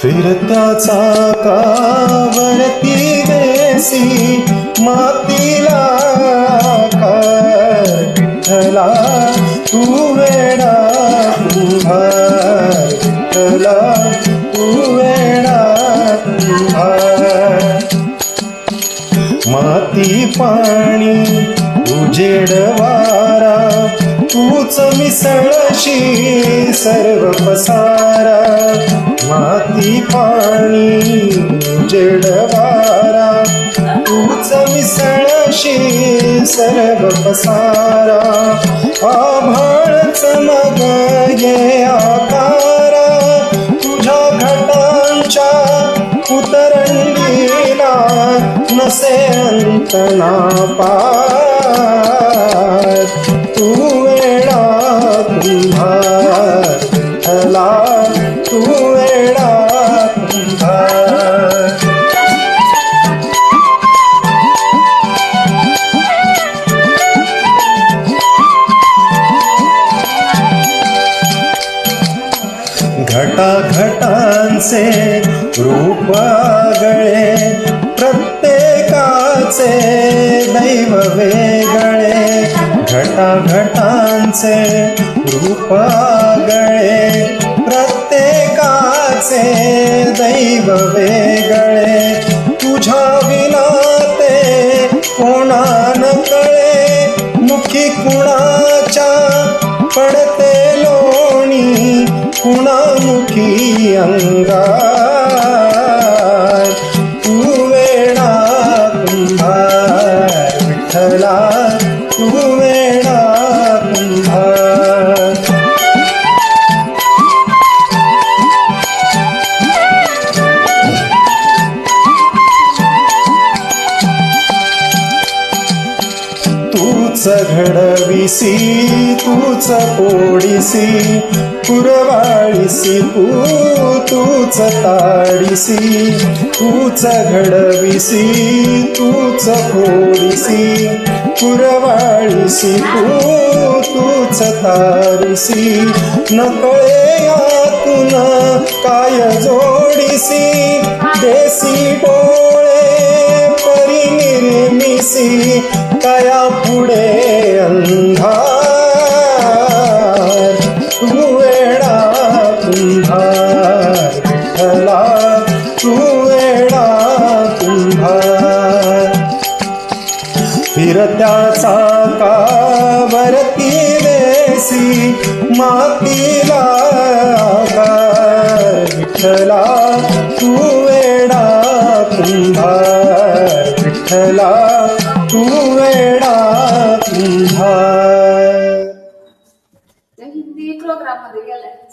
फिरत्या चाकावरती देसी मातीला कर विठ्ठला तू वेडा कुंभार विठ्ठला तू वेडा कुंभार माती पाणी उजेड वारा तूच मिसळशी सर्व पसारा माती पाणी जडवारा. तूच मिसळशी सर्व पसारा आभाळच मग ये आकारा. तुझ्या घटांच्या उतरंडीला नसे अंतना पा पार घटाघटांचे रूप आगळे प्रत्येकाचे दैव वेगळे. घटाघटांचे रूप आगळे प्रत्येकाचे दैव वेगळे. तुझ्या विना ते कोणा कळे? मुखी कुणाच्या पडते लोणी? कुणा मुखी अंगार. तू वेणा कुंभार विठ्ठला तू वेणा कुंभार तूच घडविसी तूच पोडिसी पुर पू तूच ताडिसी तूच घडविसी तूच फोडिसी पुरवाळीसी पू तूच तारिसी नकळे यातून काय जोडिसी देसी डोळे फिरत्या चाकावरती वेसी मातीला विठ्ठला तू वेडा कुंभार विठ्ठला तू वेडा कुंभार हिंदी प्रोग्राममध्ये गेलाय.